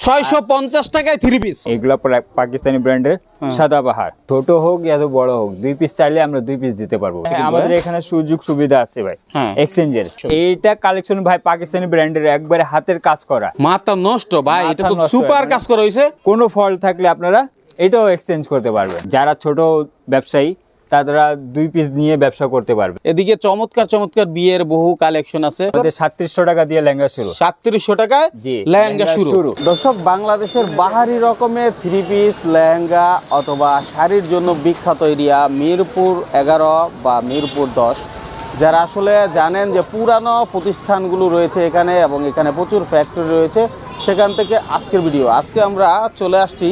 ছয়শো পঞ্চাশ টাকায় থ্রি পিস এগুলো পাকিস্তানি ব্র্যান্ডের সাদাবাহার ছোট হোক ইয়া বড় হোক দুই পিস চাইলে আমরা দুই পিস দিতে পারব। হ্যাঁ, আমাদের এখানে সুযোগ সুবিধা আছে ভাই হ্যাঁ। এক্সচেঞ্জের এইটা কালেকশন ভাই পাকিস্তানি ব্র্যান্ডের একবারে হাতের কাজ করা। মাথা নষ্ট ভাই এটা তো সুপার কাজ করা হয়েছে কোনো ফল্ট থাকলে আপনারা এটাও এক্সচেঞ্জ করতে পারবেন। যারা ছোট ব্যবসায়ী তারা দুই পিস নিয়ে ব্যবসা করতে পারবে। এদিকে চমৎকার চমৎকার বিয়ের বহু কালেকশন আছে। আমাদের সাতত্রিশশো টাকা দিয়ে লেহেঙ্গা শুরু। সাতত্রিশশো টাকায় লেহেঙ্গা শুরু। দর্শক বাংলাদেশের বাহারি রকমের থ্রি পিস লেহেঙ্গা অথবা শাড়ির জন্য বিখ্যাত এরিয়া মিরপুর এগারো বা মিরপুর দশ। যারা আসলে জানেন যে পুরানো প্রতিষ্ঠানগুলো রয়েছে এখানে এবং এখানে প্রচুর ফ্যাক্টরি রয়েছে সেখান থেকে আজকের ভিডিও আজকে আমরা চলে আসছি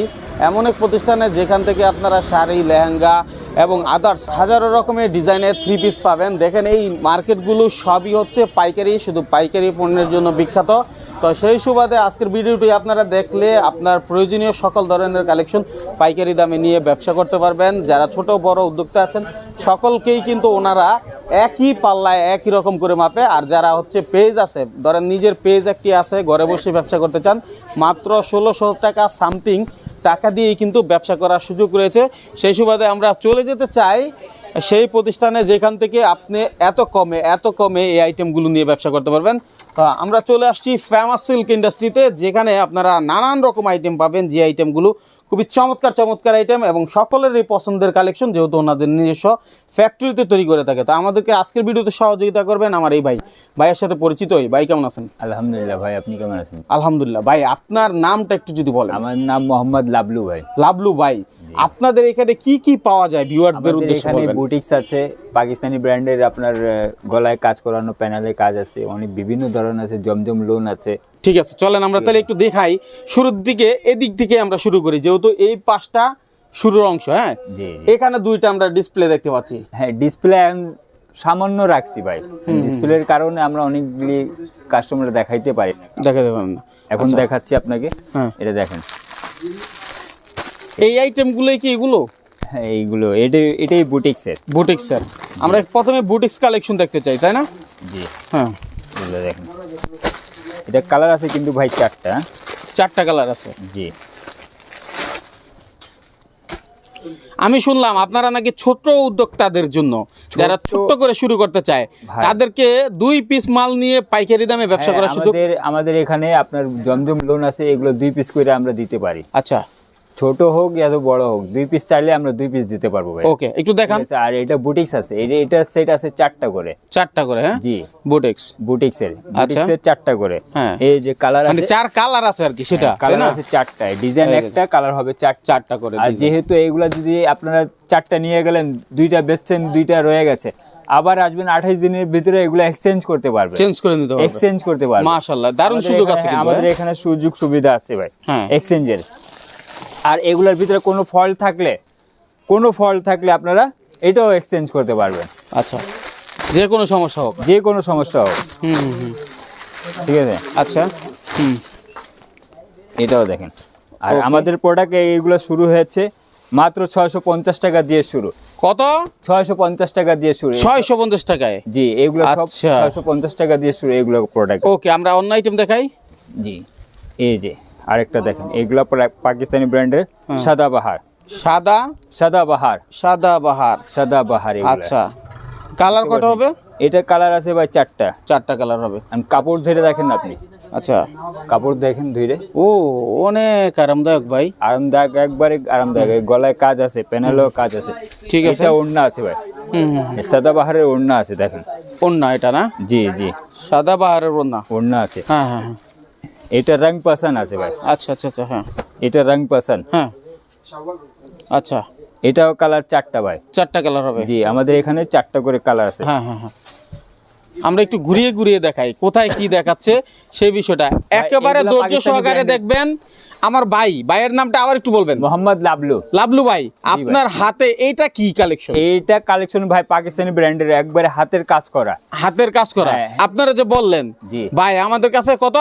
এমন এক প্রতিষ্ঠানে যেখান থেকে আপনারা শাড়ি লেহেঙ্গা এবং আদার্স হাজারো রকমের ডিজাইনের থ্রি পিস পাবেন। দেখেন এই মার্কেটগুলো সবই হচ্ছে পাইকারি, শুধু পাইকারি পণ্যের জন্য বিখ্যাত। তো সেই সুবাদে আজকের ভিডিওটি আপনারা দেখলে আপনার প্রয়োজনীয় সকল ধরনের কালেকশন পাইকারি দামে নিয়ে ব্যবসা করতে পারবেন। যারা ছোট, বড় উদ্যোক্তা আছেন, সকলকেই কিন্তু ওনারা একই পাল্লায় একই রকম করে মাপে। আর যারা হচ্ছে পেজ আছে, ধরেন নিজের পেজ একটি আছে, ঘরে বসে ব্যবসা করতে চান, মাত্র ষোলোশো টাকা সামথিং টাকা দিয়েই কিন্তু ব্যবসা করার সুযোগ রয়েছে। সেই সুবাদে আমরা চলে যেতে চাই। সেই প্রতিষ্ঠানে যেখান থেকে আপনি এত কমে এত কমে এই আইটেমগুলো নিয়ে ব্যবসা করতে পারবেন। আমরা চলে আসছি ফেমাস সিল্ক ইন্ডাস্ট্রিতে যেখানে আপনারা নানান রকম আইটেম পাবেন যে আইটেমগুলো খুবই চমৎকার চমৎকার আইটেম এবং সকলেরই পছন্দের কালেকশন যেহেতু ওনাদের নিজস্ব ফ্যাক্টরিতে তৈরি করে থাকে। তো আমাদেরকে আজকের ভিডিওতে সহযোগিতা করবেন আমার এই ভাই। ভাইয়ের সাথে পরিচিত হই। ভাই কেমন আছেন? আলহামদুলিল্লাহ ভাই আপনি কেমন আছেন? আলহামদুলিল্লাহ। ভাই আপনার নামটা একটু যদি বলেন। আমার নাম মোহাম্মদ লাবলু ভাই। লাবলু ভাই আপনাদের এখানে কি কি পাওয়া যায় ভিউয়ারদের উদ্দেশ্যে এখানে বুটিক্স আছে পাকিস্তানি ব্র্যান্ডের আপনার গলায় কাজ করানো প্যানেলে কাজ আছে অনেক বিভিন্ন ধরনের আছে জমজম লোন আছে। ঠিক আছে চলেন আমরা তাহলে একটু দেখাই শুরুর দিকে এদিক থেকে আমরা শুরু করি যেহেতু এই পাঁচটা শুরুর অংশ হ্যাঁ। এখানে দুইটা আমরা ডিসপ্লে দেখতে পাচ্ছি। হ্যাঁ ডিসপ্লে সামান্য রাখছি ভাই। ডিসপ্লের কারণে আমরা অনেকগুলি কাস্টমার দেখাইতে পারি না। দেখা দেবেন না। এখন দেখাচ্ছি আপনাকে হ্যাঁ। এটা দেখেন। এই আইটেমগুলোই কি এগুলো? হ্যাঁ এইগুলো। এটাই এটাই বুটিক্সের আমরা প্রথমে বুটিক্স কালেকশন দেখতে চাই তাই না? জি। হ্যাঁ। এগুলো দেখেন। এটা কালার আছে কিন্তু ভাই চারটা? চারটা কালার আছে। জি। আমি শুনলাম আপনারা নাকি ছোট উদ্যোক্তাদের জন্য যারা ছোট্ট করে শুরু করতে চায় তাদেরকে দুই পিস মাল নিয়ে পাইকারি দামে ব্যবসা হ্যাঁ, করার সুযোগ আমাদের আমাদের এখানে আপনার জমজম লোন আছে এগুলো দুই পিস করে আমরা দিতে পারি। আচ্ছা। ছোট হোক ইয়া তো বড় হোক দুই পিস চাইলে আমরা দুই পিস দিতে পারব ভাই। ওকে একটু দেখান। আর এটা বুটিক্স আছে। এই যে এটার সেট আছে চারটা করে। চারটা করে হ্যাঁ? জি। বুটিক্স বুটিক্সের আচ্ছা। বুটিক্সের চারটা করে। হ্যাঁ। এই যে কালার আছে মানে চার কালার আছে আর কি সেটা কালার আছে চারটায় ডিজাইন একটা কালার হবে চার চারটা করে আর যেহেতু এইগুলা যদি আপনারা চারটা নিয়ে গেলেন দুইটা বেচছেন দুইটা রয়ে গেছে। আবার আসবেন আঠাইশ দিনের ভিতরে এগুলো এক্সচেঞ্জ করতে পারবে চেঞ্জ করে নিতে হবে এক্সচেঞ্জ করতে পারবে মাশাআল্লাহ দারুণ সুযোগ আছে আমাদের হ্যাঁ? এখানে সুযোগ সুবিধা আছে ভাই। হ্যাঁ। এক্সচেঞ্জের আর এগুলোর ভিতরে কোনো ফল্ট থাকলে কোনো ফল্ট থাকলে আপনারা এটাও এক্সচেঞ্জ করতে পারবেন। আচ্ছা যে কোনো সমস্যা হোক। যে কোনো সমস্যা হোক। হুম হুম, ঠিক আছে? আচ্ছা হুম। এটাও দেখেন। আর আমাদের প্রোডাক্ট এইগুলো শুরু হয়েছে মাত্র ছয়শো পঞ্চাশ টাকা দিয়ে শুরু। কত? ছয়শো পঞ্চাশ টাকা দিয়ে শুরু। ছয়শো পঞ্চাশ টাকায়? জি এগুলো সব আচ্ছা। ছয়শো পঞ্চাশ টাকা দিয়ে শুরু এগুলো প্রোডাক্ট ওকে আমরা অন্য আইটেম দেখাই। জি এই যে। আরেকটা দেখেন এগুলো পাকিস্তানি ব্র্যান্ডের সাদাবাহার সাদা সাদাবাহার সাদা? বাহার। সাদাবাহার এগুলো। আচ্ছা। কালার কত হবে? এটা কালার আছে ভাই চারটা। চারটা কালার হবে। আর কাপড় ধরে দেখেন না আপনি? আচ্ছা। কাপড় দেখেন ধরে। ও অনেক আরামদায়ক ভাই। আরামদায়ক একবারে আরামদায়ক। গলায় কাজ আছে প্যানেলও কাজ আছে। ঠিক আছে। এটা ওড়না আছে ভাই। হুম হুম এই সাদাবাহারের ওড়না আছে দেখেন। ওন্না এটা না? জি জি। সাদা বাহারের ওন্না ওড়না আছে। হ্যাঁ হ্যাঁ হ্যাঁ। এটা রং পাসান আছে ভাই। আচ্ছা আচ্ছা আচ্ছা হ্যাঁ। এটা রং পাসান হ্যাঁ। আচ্ছা। এটাও কালার চারটা ভাই। চারটা কালার হবে। জি আমাদের এখানে চারটা করে কালার আছে। হ্যাঁ হ্যাঁ হ্যাঁ। আমরা একটু ঘুরিয়ে ঘুরিয়ে দেখাই কোথায় কি দেখাচ্ছে সেই বিষয়টা। একেবারে ধৈর্য সহকারে দেখবেন। আমার ভাই ভাইয়ের নামটা আবার একটু বলবেন। মোহাম্মদ লাবলু। লাবলু ভাই আপনার হাতে এইটা কি কালেকশন এইটা কালেকশন ভাই পাকিস্তানি ব্র্যান্ডের একবারে হাতের কাজ করা। হাতের কাজ করা। হ্যাঁ। আপনারা যে বললেন জি। ভাই আমাদের কাছে কত?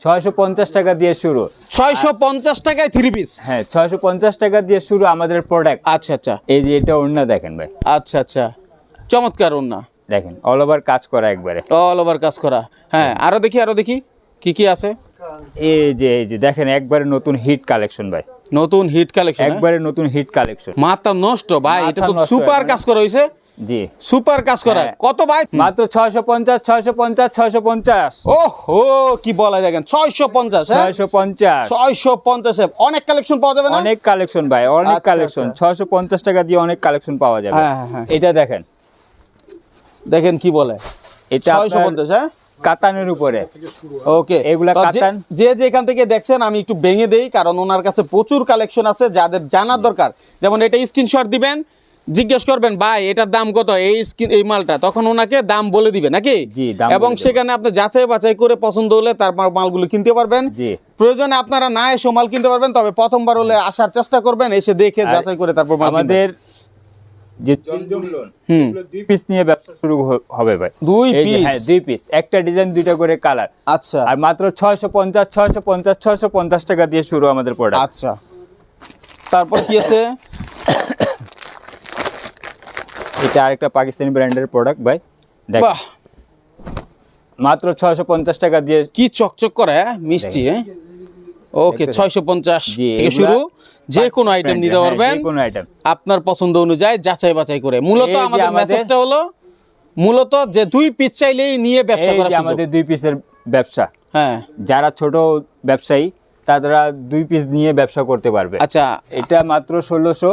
ছয়শো পঞ্চাশ টাকা দিয়ে শুরু। ছয়শো পঞ্চাশ টাকায় থ্রি পিস হ্যাঁ ছয়শো পঞ্চাশ টাকা দিয়ে শুরু আমাদের প্রোডাক্ট আচ্ছা আচ্ছা। এই যে এটা ওড়না দেখেন ভাই। আচ্ছা আচ্ছা। চমৎকার ওন্না দেখেন অল ওভার কাজ করা একবারে। অল ওভার কাজ করা। হ্যাঁ আরও দেখি আরও দেখি। কি কি আছে? এই যে এই যে দেখেন একবারে নতুন হিট কালেকশন ভাই। নতুন হিট কালেকশন একবারে নতুন হিট কালেকশন মাথা নষ্ট ভাই এটা তো সুপার কাজ করা হয়েছে জি। সুপার কাজ করা। হ্যাঁ। কত ভাই মাত্র ছয়শো পঞ্চাশ ছয়শো পঞ্চাশ ছয়শো পঞ্চাশ। ও হো কি বলা দেখেন পঞ্চাশে অনেক কালেকশন পাওয়া যাবে না? অনেক কালেকশন ভাই অনেক আচ্ছা, কালেকশন। আচ্ছা। ছয়শো পঞ্চাশ টাকা দিয়ে অনেক কালেকশন পাওয়া যাবে। হ্যাঁ, হ্যাঁ, হ্যাঁ। এটা দেখেন। দেখেন কি বলে। এটা ছয়শো আপনার পঞ্চাশ হ্যাঁ? কাতানের উপরে। ওকে। এগুলা কাতান। যে যেখান থেকে দেখছেন আমি একটু ভেঙে দেই কারণ ওনার কাছে প্রচুর কালেকশন আছে যাদের জানার দরকার। যেমন এটা স্ক্রিনশট দিবেন জিজ্ঞেস করবেন ভাই এটার দাম কত? এই স্ক্রিন এই মালটা? তখন ওনাকে দাম বলে দিবে নাকি? এবং সেখানে আপনি যাচাই বাছাই করে পছন্দ হলে তারপর মালগুলো কিনতে পারবেন। প্রয়োজনে আপনারা না এসে মাল কিনতে পারবেন তবে প্রথমবার হলে আসার চেষ্টা করবেন এসে দেখে যাচাই করে তারপর আমাদের যে হুম। দুই পিস নিয়ে ব্যবসা শুরু হবে ভাই। দুই piece? হ্যাঁ দুই পিস একটা ডিজাইন দুইটা করে কালার আচ্ছা। আর মাত্র ছয়শো পঞ্চাশ ছয়শো পঞ্চাশ ছয়শো পঞ্চাশ টাকা দিয়ে শুরু আমাদের প্রোডাক্ট আচ্ছা। তারপর কি আছে? এটা আরেকটা পাকিস্তানি ব্র্যান্ডের প্রোডাক্ট ভাই। দেখ বাহ। মাত্র ছয়শো পঞ্চাশ টাকা দিয়ে কি চকচক করে হ্যাঁ? মিষ্টি হ্যাঁ? ওকে ছয়শো পঞ্চাশ থেকে শুরু। যে কোনো আইটেম নিতে হ্যাঁ, পারবেন। আপনার পছন্দ অনুযায়ী যাচাই বাছাই করে। মূলত আমাদের মেসেজটা হলো মূলত যে দুই পিস চাইলেই নিয়ে ব্যবসা করা আমাদের দুই পিসের ব্যবসা। হ্যাঁ। যারা ছোট ব্যবসায়ী তারা দুই পিস নিয়ে ব্যবসা করতে পারবে। আচ্ছা। এটা মাত্র ষোলোশো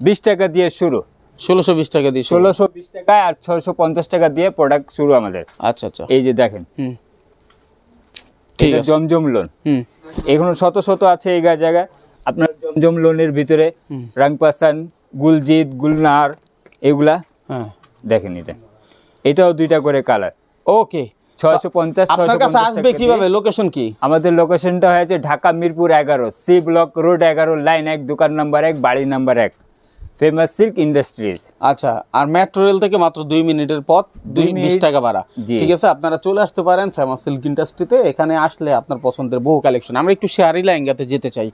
বিশ টাকা দিয়ে শুরু। ষোলোশো বিশ টাকা দিয়ে ষোলো ষোলোশো বিশ টাকায় আর ছয়শো পঞ্চাশ টাকা দিয়ে প্রোডাক্ট শুরু আমাদের। আচ্ছা আচ্ছা। এই যে দেখেন। ঠিক আছে। জমজম লোন হুম। এখনও শত শত আছে এই জায়গায় আপনার জমজম লোনের ভিতরে রাংপাসান গুলজিৎ গুলনার এগুলা হ্যাঁ। দেখেন এটা। এটাও দুইটা করে কালার ওকে ছয়শো পঞ্চাশ আপনার ছয়শো কাছে আসবে কীভাবে? লোকেশন কি? আমাদের লোকেশনটা হয়েছে ঢাকা মিরপুর এগারো সি ব্লক রোড এগারো লাইন এক দোকান নাম্বার এক বাড়ি নাম্বার এক। ফেমাস সিল্ক ইন্ডাস্ট্রিজ আচ্ছা আর মেট্রো রেল থেকে মাত্র দুই মিনিটের পথ দুই বিশ। টাকা ভাড়া। ঠিক আছে আপনারা চলে আসতে পারেন ফেমাস সিল্ক ইন্ডাস্ট্রিতে এখানে আসলে আপনার পছন্দের বহু কালেকশন আমরা একটু শেয়ারি লাইঙ্গাতে যেতে চাই।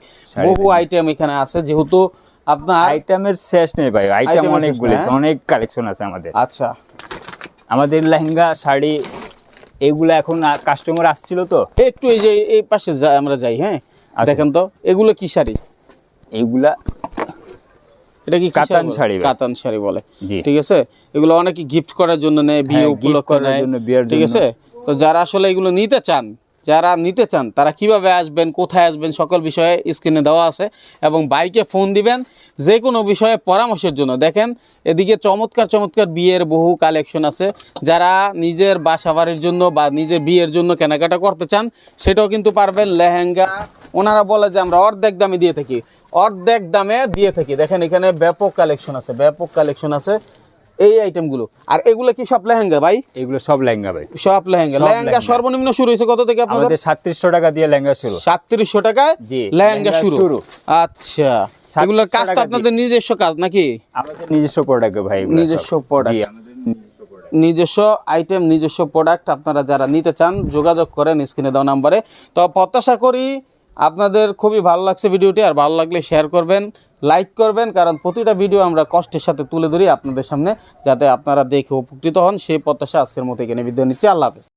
বহু আইটেম এখানে আছে যেহেতু আপনার আইটেমের শেষ নেই ভাই। আইটেম অনেকগুলো হ্যাঁ? অনেক কালেকশন আছে আমাদের। আচ্ছা। আমাদের লেহেঙ্গা শাড়ি এগুলো এখন কাস্টমার আসছিল তো? একটু এই যে এই পাশে আমরা যাই হ্যাঁ? আচ্ছা। দেখেন তো এগুলো কি শাড়ি? এইগুলা এটা কি কাতান শাড়ি কাতান শাড়ি বলে। ঠিক আছে? এগুলো অনেকে গিফট করার জন্য নেয় বিয়ে হ্যাঁ, উপলক্ষে করার নেয়। জন্য, বিয়ের ঠিক আছে? তো যারা আসলে এগুলো নিতে চান যারা নিতে চান, তারা কীভাবে আসবেন, কোথায় আসবেন, সকল বিষয়ে স্ক্রিনে দেওয়া আছে এবং বাইকে ফোন দিবেন যে কোনো বিষয়ে পরামর্শের জন্য। দেখেন, এদিকে চমৎকার চমৎকার বিয়ের বহু কালেকশন আছে। যারা নিজের বাসা বাড়ির জন্য বা নিজের বিয়ের জন্য কেনাকাটা করতে চান, সেটাও কিন্তু পারবেন লেহেঙ্গা। ওনারা বলে যে, আমরা অর্ধেক দামে দিয়ে থাকি। অর্ধেক দামে দিয়ে থাকি। দেখেন, এখানে ব্যাপক কালেকশন আছে, ব্যাপক কালেকশন আছে। এই আইটেমগুলো আর এগুলো কি সব লেহেঙ্গা ভাই? এগুলো সব লেহেঙ্গা ভাই। সব লেহেঙ্গা। লেহেঙ্গা। সর্বনিম্ন শুরু হয়েছে কত থেকে আপনাদের? আমাদের সাতত্রিশশো টাকা দিয়ে লেহেঙ্গা শুরু। সাতত্রিশশো টাকায় জি, লেহেঙ্গা শুরু। আচ্ছা। 3700 এগুলোর কাজটা টাকা আপনাদের নিজস্ব কাজ নাকি? আমাদের নিজস্ব প্রোডাক্ট ভাই নিজস্ব product। জি, আমাদের নিজস্ব product। নিজস্ব আইটেম নিজস্ব প্রোডাক্ট আপনারা যারা নিতে চান যোগাযোগ করেন স্ক্রিনে দেওয়া নাম্বারে। তো প্রত্যাশা করি আপনাদের খুবই ভালো লাগছে ভিডিওটি, আর ভালো লাগলে শেয়ার করবেন লাইক করবেন, কারণ প্রতিটা ভিডিও আমরা কষ্টের সাথে তুলে ধরি আপনাদের সামনে, যাতে আপনারা দেখে উপকৃত হন। সেই প্রত্যাশা আজকের মতো এখানে বিদ্যা নিচ্ছি। আল্লাহ হাফেজ।